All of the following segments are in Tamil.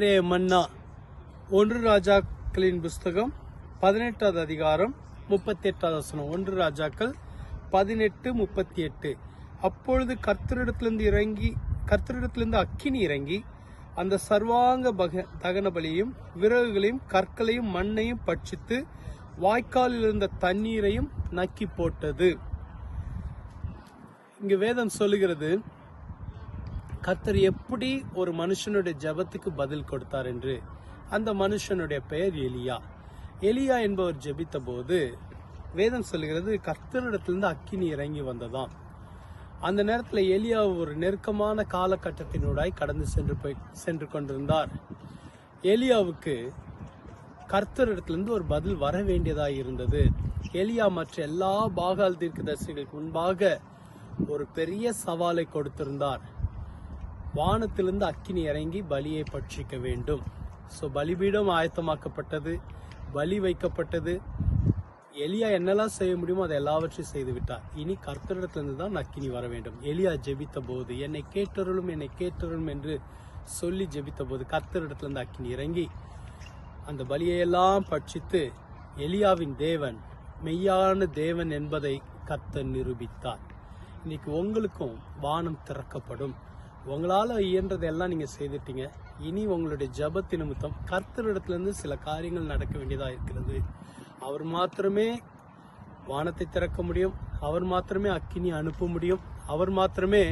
இன்றைய மன்னா ஒன்று ராஜாக்களின் புஸ்தகம் பதினெட்டாவது அதிகாரம் முப்பத்தி எட்டாவது வசனம். ஒன்று ராஜாக்கள் பதினெட்டு முப்பத்தி எட்டு அப்பொழுது கர்த்தரிடத்திலிருந்து இறங்கி கர்த்தரிடத்திலிருந்து அக்கினி இறங்கி அந்த சர்வாங்க பக தகன பலியையும் விறகுகளையும் கற்களையும் மண்ணையும் பட்சித்து வாய்க்காலில் இருந்த தண்ணீரையும் நக்கி போட்டது. இங்கு வேதம் சொல்லுகிறது கர்த்தர் எப்படி ஒரு மனுஷனுடைய ஜெபத்துக்கு பதில் கொடுத்தார் என்று அந்த மனுஷனுடைய பெயர் எலியா. எலியா என்பவர் ஜெபித்த போது வேதம் சொல்கிறது கர்த்தரிடத்திலிருந்து அக்கினி இறங்கி வந்ததாம். அந்த நேரத்தில் எலியா ஒரு நெருக்கமான காலகட்டத்தினூடாய் கடந்து சென்று போய் சென்று கொண்டிருந்தார். எலியாவுக்கு கர்த்தரிடத்திலிருந்து ஒரு பதில் வர வேண்டியதாக இருந்தது. எலியா மற்ற எல்லா பாகால் தீர்க்கதரிசிகளுக்கு முன்பாக ஒரு பெரிய சவாலை கொடுத்திருந்தார். வானத்திலிருந்து அக்கினி இறங்கி பலியை பட்சிக்க வேண்டும். ஸோ பலிபீடம் ஆயத்தமாக்கப்பட்டது பலி வைக்கப்பட்டது. எலியா என்னெல்லாம் செய்ய முடியுமோ அதை எல்லாவற்றையும் செய்து விட்டார். இனி கர்த்தரிடத்திலிருந்து தான் அக்கினி வர வேண்டும். எலியா ஜெபித்த போது என்னை கேட்டருளும் என்னை கேட்டருளும் என்று சொல்லி ஜெபித்த போது கர்த்தரிடத்திலிருந்து அக்கினி இறங்கி அந்த பலியையெல்லாம் பட்சித்து எலியாவின் தேவன் மெய்யான தேவன் என்பதை கர்த்தர் நிரூபித்தார். இன்னைக்கு உங்களுக்கும் வானம் திறக்கப்படும். உங்களால் இயன்றதெல்லாம் நீங்கள் செய்துட்டீங்க. இனி உங்களுடைய ஜபத்து நிமித்தம் கர்த்தரிடத்துலேருந்து சில காரியங்கள் நடக்க வேண்டியதாக இருக்கிறது. அவர் மாத்திரமே வானத்தை திறக்க முடியும். அவர் மாத்திரமே அக்கினி அனுப்ப முடியும். அவர் மாத்திரமே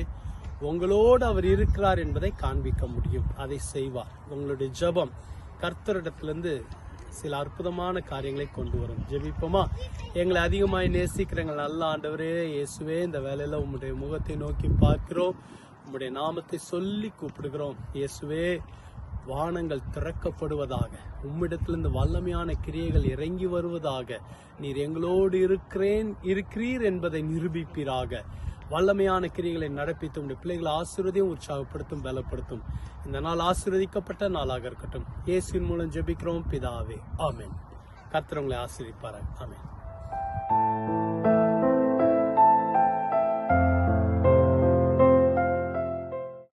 உங்களோடு அவர் இருக்கிறார் என்பதை காண்பிக்க முடியும். அதை செய்வார். உங்களுடைய ஜெபம் கர்த்தரிடத்திலிருந்து சில அற்புதமான காரியங்களை கொண்டு வரும். ஜெபிப்போமா? எங்களை அதிகமாக நேசிக்கிறவங்க நல்ல ஆண்டவரே இயேசுவே இந்த வேலையில் உங்களுடைய முகத்தை நோக்கி பார்க்கிறோம். உம்முடைய நாமத்தை சொல்லி கூப்பிடுகிறோம். இயேசுவே வானங்கள் திறக்கப்படுவதாக உம்மிடத்திலிருந்து வல்லமையான கிரியைகள் இறங்கி வருவதாக நீர் எங்களோடு இருக்கிறேன் இருக்கிறீர் என்பதை நிரூபிப்பீராக. வல்லமையான கிரியைகளை நடப்பித்து உடைய பிள்ளைகளை ஆசீர்வதியும் உற்சாகப்படுத்தும் பலப்படுத்தும். இந்த நாள் ஆசீர்வதிக்கப்பட்ட நாளாக இருக்கட்டும். இயேசுவின் மூலம் ஜெபிக்கிறோம். பிதாவே ஆமேன். கத்திரவங்களை உங்களை ஆமேன்.